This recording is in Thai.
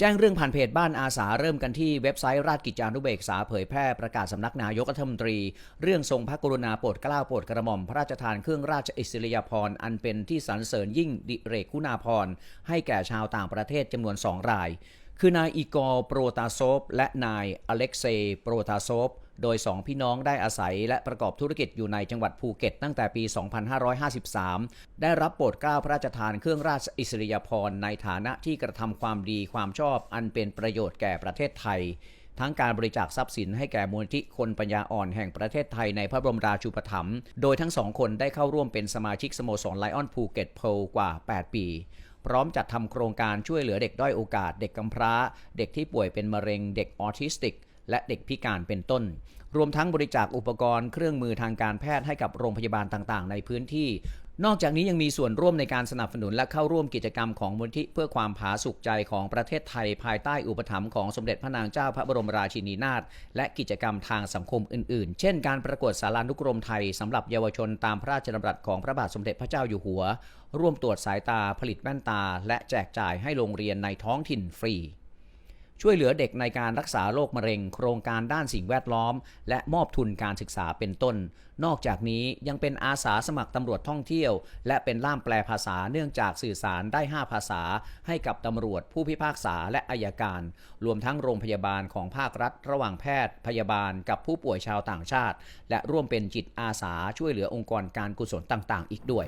แจ้งเรื่องผ่านเพจบ้านอาสาเริ่มกันที่เว็บไซต์ราชกิจจานุเบกษาเผยแพร่ประกาศสำนักนายกรัฐมนตรี เรื่องทรงพระกรุณาโปรดเกล้าโปรดกระหม่อมพระราชทานเครื่องราชอิสริยาภรณ์อันเป็นที่สรรเสริญยิ่งดิเรกคุณาภรณ์ให้แก่ชาวต่างประเทศจำนวนสองราย คือนายอีกอร์โปรตาโซฟและนายอเล็กเซย์โปรตาโซฟ โดยสองพี่น้องได้อาศัยและประกอบธุรกิจอยู่ในจังหวัดภูเก็ตตั้งแต่ปี 2553 ได้รับโปรดเกล้าพระราชทานเครื่องราชอิสริยาภรณ์ในฐานะที่กระทำความดีความชอบอันเป็นประโยชน์แก่ประเทศไทย ทั้งการบริจาคทรัพย์สินให้แก่มูลที่คนปัญญาอ่อนแห่งประเทศไทยในพระบรมราชูปถัมภ์ โดยทั้งสองคนได้เข้าร่วมเป็นสมาชิกสโมสรไลออนภูเก็ตโพลกว่า 8 ปีพร้อมจัดทำโครงการช่วยเหลือเด็กด้อยโอกาส เด็กกำพร้า เด็กที่ป่วยเป็นมะเร็ง เด็กออทิสติก และเด็กพิการเป็นต้น รวมทั้งบริจาคอุปกรณ์เครื่องมือทางการแพทย์ให้กับโรงพยาบาลต่างๆ ในพื้นที่ นอกจากนี้ยังมีส่วนร่วมในการสนับสนุนและเข้าร่วมกิจกรรมของมูลที่เพื่อความผาสุกใจของประเทศไทย ภายใต้อุปถัมภ์ของสมเด็จพระนางเจ้าพระบรมราชินีนาถและกิจกรรมทางสังคมอื่น ๆ เช่น การประกวดสารานุกรมไทยสำหรับเยาวชนตามพระราชดำรัสของพระบาทสมเด็จพระเจ้าอยู่หัว ร่วมตรวจสายตาผลิตแว่นตา และแจกจ่ายให้โรงเรียนในท้องถิ่นฟรี ช่วยเหลือเด็กในการรักษาโรคมะเร็ง โครงการด้านสิ่งแวดล้อม และมอบทุนการศึกษาเป็นต้น นอกจากนี้ยังเป็นอาสาสมัครตำรวจท่องเที่ยว และเป็นล่ามแปลภาษาเนื่องจากสื่อสารได้ 5 ภาษา ให้กับตำรวจผู้พิพากษาและอายการ รวมทั้งโรงพยาบาลของภาครัฐ ระหว่างแพทย์ พยาบาล กับผู้ป่วยชาวต่างชาติ และร่วมเป็นจิตอาสาช่วยเหลือองค์กรการกุศลต่าง ๆ อีกด้วย